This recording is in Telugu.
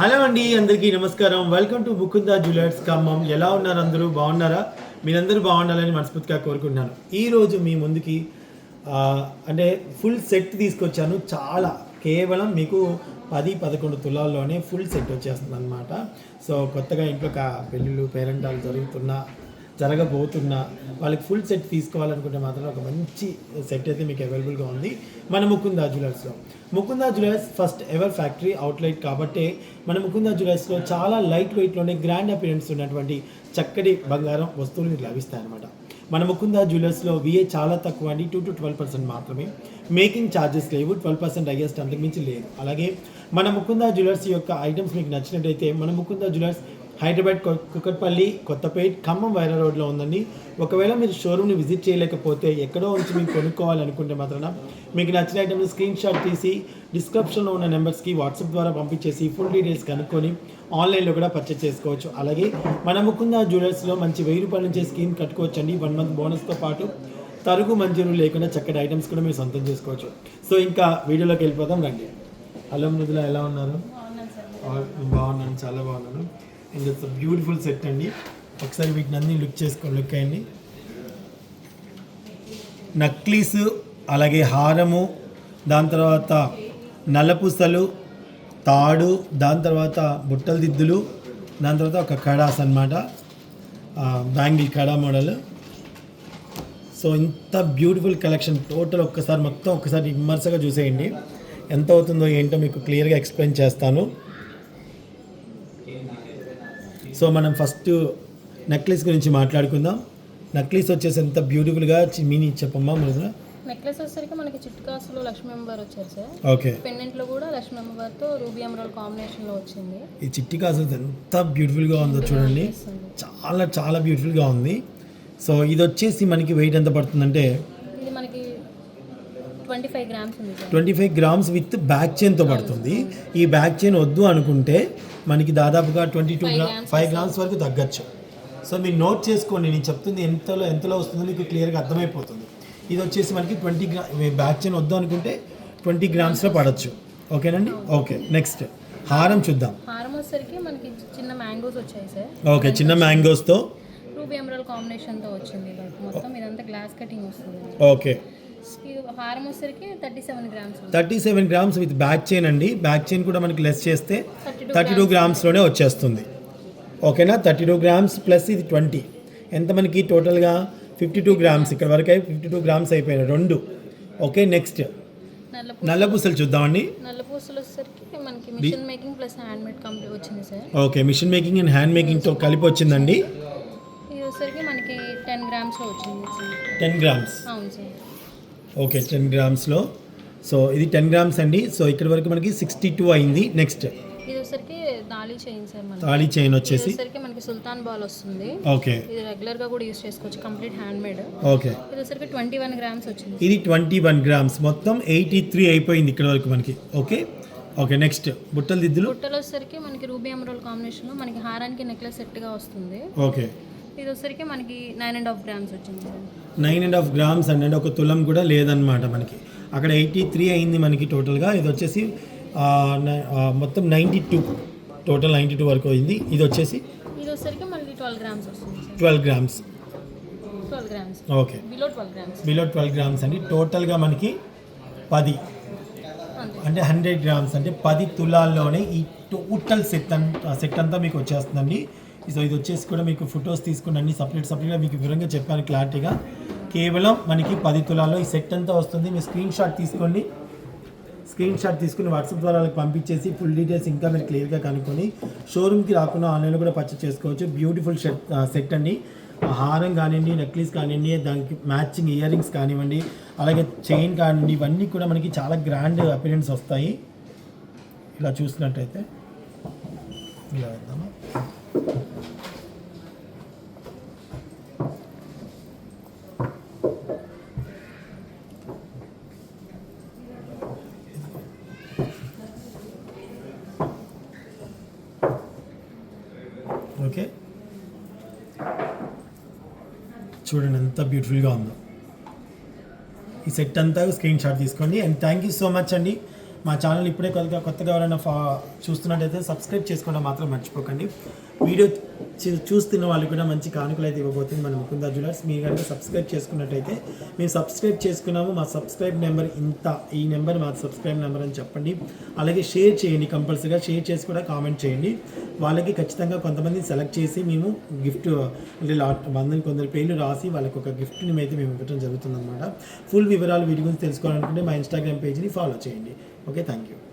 హలో అండి అందరికీ నమస్కారం. Welcome to Mukunda jewellers Khammam. ఎలా ఉన్నారు అందరూ? బాగున్నారా? మీరందరూ బాగుండాలని మనస్ఫూర్తిగా కోరుకుంటున్నాను. ఈరోజు మీ ముందుకి అంటే ఫుల్ సెట్ తీసుకొచ్చాను. చాలా కేవలం మీకు పది పదకొండు తులాల్లోనే ఫుల్ సెట్ వచ్చేస్తుంది అనమాట సో కొత్తగా ఇంట్లో ఒక పెళ్ళిళ్ళు పేరెంటాలు జరుగుతున్న జరగబోతున్నా వాళ్ళకి ఫుల్ సెట్ తీసుకోవాలనుకుంటే మాత్రం ఒక మంచి సెట్ అయితే మీకు అవైలబుల్గా ఉంది. మన Mukunda జ్యువెలర్స్లో Mukunda jewellers first ever factory outlet కాబట్టి మన ముకుందా జ్యువెలర్స్లో చాలా లైట్ వెయిట్లోనే గ్రాండ్ అపిరెన్స్ ఉన్నటువంటి చక్కటి బంగారం వస్తువులు మీకు లభిస్తాయన్నమాట. మన ముకుందా జ్యువెలర్స్లో విఏ చాలా తక్కువ అండి టూ టు ట్వెల్వ్ పర్సెంట్ మాత్రమే. మేకింగ్ ఛార్జెస్ లేవు ట్వెల్వ్ పర్సెంట్ హైయెస్ట్ అంతకుమించి లేదు. అలాగే మన ముకుందా జ్యువెలర్స్ యొక్క ఐటమ్స్ మీకు నచ్చినట్టయితే మన ముకుందా జ్యువెలర్స్ హైదరాబాద్ కొ- కుకట్పల్లి కొత్తపేట్ ఖమ్మం వైరా రోడ్లో ఉందండి. ఒకవేళ మీరు షోరూమ్ని విజిట్ చేయలేకపోతే ఎక్కడో ఉంచి మీకు కొనుక్కోవాలనుకుంటే మాత్రం మీకు నచ్చిన ఐటమ్ని స్క్రీన్ షాట్ తీసి డిస్క్రిప్షన్లో ఉన్న నెంబర్స్కి వాట్సాప్ ద్వారా పంపించేసి ఫుల్ డీటెయిల్స్ కనుక్కొని ఆన్లైన్లో కూడా పర్చేస్ చేసుకోవచ్చు. అలాగే మన ముకుంద జ్యువెలర్స్లో మంచి వెయ్యి రూపాయల నుంచి స్కీమ్ కట్టుకోవచ్చు అండి వన్ మంత్ బోనస్తో పాటు తరుగు మంజూరు లేకుండా చక్కటి ఐటమ్స్ కూడా మీరు సొంతం చేసుకోవచ్చు. సో ఇంకా వీడియోలోకి వెళ్ళిపోదాం రండి. హలో మృదుల ఎలా ఉన్నారు? బాగున్నాను చాలా బాగున్నాను. అండ్ ఇట్స్ బ్యూటిఫుల్ సెట్ అండి. ఒకసారి వీటిని అన్ని లుక్ చేసుకో లుక్ అయ్యండి. నక్లీస్ అలాగే హారము దాని తర్వాత నల్లపూసలు తాడు దాని తర్వాత బుట్టల దిద్దులు దాని తర్వాత ఒక కడాస్ అనమాట బ్యాంగిల్ కడా మోడల్. సో ఇంత బ్యూటిఫుల్ కలెక్షన్ టోటల్ ఒక్కసారి మొత్తం ఒక్కసారి విమర్శగా చూసేయండి. ఎంత అవుతుందో ఏంటో మీకు క్లియర్గా ఎక్స్ప్లెయిన్ చేస్తాను. సో మనం ఫస్ట్ నెక్లెస్ గురించి మాట్లాడుకుందాం. నెక్లెస్ వచ్చేసి ఎంత బ్యూటిఫుల్గా మీని చెప్పమ్మా మృదుల నెక్లెస్ వచ్చేసరికి మనకి చిట్కాసులో లక్ష్మీ అమ్మవారు వచ్చారు సార్. ఓకే. పెండెంట్లో కూడా లక్ష్మీ అమ్మవారితో రూబీ అమరాల్ కాంబినేషన్లో వచ్చింది. ఈ చిట్టి కాసు ఎంత బ్యూటిఫుల్గా ఉందో చూడండి. చాలా చాలా బ్యూటిఫుల్గా ఉంది. సో ఇది వచ్చేసి మనకి వెయిట్ ఎంత పడుతుందంటే twenty five grams with back చైన్తో పడుతుంది. ఈ బ్యాక్ చైన్ వద్దు అనుకుంటే మనకి దాదాపుగా ట్వంటీ టూ గ్రా ఫైవ్ గ్రామ్స్ వరకు తగ్గచ్చు. సో మీరు నోట్ చేసుకోండి నేను చెప్తుంది ఎంతలో ఎంతలో వస్తుందో మీకు క్లియర్గా అర్థమైపోతుంది. ఇది వచ్చేసి మనకి ట్వంటీ గ్రా బ్యాక్ చైన్ వద్దు అనుకుంటే ట్వంటీ గ్రామ్స్లో పడవచ్చు ఓకేనండి? Okay next. హారం చూద్దాం. హారం వచ్చేసరికి మనకి చిన్న మ్యాంగోస్ వచ్చాయి సార్. ఓకే చిన్న మ్యాంగోస్తో. రూబీ అమరాల్ కాంబినేషన్తో వచ్చింది మొత్తం. ఇదంతా గ్లాస్ కటింగ్ వస్తుంది. ఓకే. హారం వచ్చేసరికి థర్టీ సెవెన్ గ్రామ్స్ ఉంది. Thirty seven grams with back chain అండి. బ్యాక్ చైన్ కూడా మనకి లెస్ చేస్తే థర్టీ టూ గ్రామ్స్లోనే వచ్చేస్తుంది. ఓకేనా? థర్టీ టూ గ్రామ్స్ ప్లస్ ఇది ట్వంటీ ఎంత మనకి టోటల్గా? Fifty two grams. ఇక్కడ వరకు అయి ఫిఫ్టీ టూ గ్రామ్స్ అయిపోయినాయి. రెండు. ఓకే నెక్స్ట్ నల్ల పూసలు చూద్దామండి. నల్ల పూసలు వచ్చేసరికి మనకి machine making plus hand made complete వచ్చింది sir. Okay machine making and hand మేకింగ్తో కలిపి వచ్చిందండి. ఇది వచ్చేసరికి మనకి టెన్ వచ్చింది టెన్ గ్రామ్స్ అవును సార్. ఓకే టెన్ గ్రామ్స్లో సో ఇది టెన్ గ్రామ్స్ అండి. సో ఇక్కడ వరకు మనకి సిక్స్టీ టూ అయింది. నెక్స్ట్ ఇది వచ్చేసరికి తాళీ చైన్ సార్ మనకి. తాళీ చైన్ వచ్చేసి. వచ్చేసరికి మనకి సుల్తాన్ బాల్ వస్తుంది. ఓకే. ఇది రెగ్యులర్గా కూడా యూస్ చేసుకోవచ్చు. Complete hand made okay. ఇది వచ్చేసరికి ట్వంటీ వన్ గ్రామ్స్ వచ్చింది. ఇది ట్వంటీ వన్ గ్రామ్స్ మొత్తం ఎయిటీ త్రీ అయిపోయింది ఇక్కడ వరకు మనకి. ఓకే. ఓకే నెక్స్ట్ బుట్టల దిద్దులు. బుట్టలు వచ్చేసరికి మనకి రూబీ ఎమరాల్ కాంబినేషన్లో మనకి హారానికి నెక్లెస్ సెట్గా వస్తుంది. ఓకే. ఇది వచ్చేసరికి మనకి నైన్ అండ్ హాఫ్ గ్రామ్స్ వచ్చింది. నైన్ అండ్ హాఫ్ గ్రామ్స్ అండి అంటే ఒక తులం కూడా లేదనమాట మనకి. అక్కడ ఎయిటీ త్రీ అయింది మనకి టోటల్గా ఇది వచ్చేసి మొత్తం ninety two total ninety two వరకు అయింది. ఇది వచ్చేసి ఇది వచ్చేసరికి మళ్ళీ ట్వెల్వ్ గ్రామ్స్ వస్తుంది. Twelve grams twelve grams okay below twelve grams below twelve grams అండి. టోటల్గా మనకి పది. అంటే హండ్రెడ్ గ్రామ్స్ అంటే పది తులాల్లోనే ఈ టోటల్ సెట్ అంతా సెట్ అంతా మీకు వచ్చేస్తుందండి. సో ఇది వచ్చేసి కూడా మీకు ఫొటోస్ తీసుకుని అన్ని సపరేట్ సపరేట్గా మీకు వివరంగా చెప్పాను క్లారిటీగా కేవలం మనకి పది తులాల్లో ఈ సెట్ అంతా వస్తుంది. మీరు స్క్రీన్ షాట్ తీసుకోండి. స్క్రీన్ షాట్ తీసుకుని వాట్సాప్ ద్వారా వాళ్ళకి పంపించేసి ఫుల్ డీటెయిల్స్ ఇంకా మీరు క్లియర్గా కనుక్కొని షోరూమ్కి రాకుండా ఆన్లైన్లో కూడా పర్చేస్ చేసుకోవచ్చు. బ్యూటిఫుల్ షెట్ సెట్ అండి. హారం కానివ్వండి నెక్లెస్ కానివ్వండి దానికి మ్యాచింగ్ ఇయర్ రింగ్స్ కానివ్వండి అలాగే చైన్ కానివ్వండి ఇవన్నీ కూడా మనకి చాలా గ్రాండ్ అపిరెన్స్ వస్తాయి. ఇలా చూసినట్టయితే ఇలా వేద్దామా? ఓకే చూడండి ఎంత బ్యూటిఫుల్గా ఉందో. ఈ సెట్ అంతా స్క్రీన్ షాట్ తీసుకోండి. And thank you so much అండి. మా ఛానల్ ఇప్పుడే కొత్తగా కొత్తగా ఎవరైనా ఫా చూస్తున్నట్టయితే సబ్స్క్రైబ్ చేసుకోవడం మాత్రం మర్చిపోకండి. వీడియో చూ- చూస్తున్న వాళ్ళకి కూడా మంచి కానుకలు అయితే ఇవ్వబోతుంది మన ముకుందా జ్యువెలర్స్. మీరు కనుక సబ్స్క్రైబ్ చేసుకున్నట్టయితే మేము సబ్స్క్రైబ్ చేసుకున్నాము. మా సబ్స్క్రైబ్ నెంబర్ ఇంత ఈ నెంబర్ మా సబ్స్క్రైబ్ నెంబర్ అని చెప్పండి. అలాగే షేర్ చేయండి కంపల్సరీగా షేర్ చేసి కూడా కామెంట్ చేయండి. వాళ్ళకి ఖచ్చితంగా కొంతమంది సెలెక్ట్ చేసి మేము గిఫ్ట్ అంటే కొందరు పేర్లు రాసి వాళ్ళకి ఒక గిఫ్ట్ని అయితే మేము ఇవ్వడం జరుగుతుందన్నమాట. ఫుల్ వివరాలు వీటి గురించి తెలుసుకోవాలనుకుంటే మా ఇన్స్టాగ్రామ్ పేజ్ని ఫాలో చేయండి. Okay, thank you.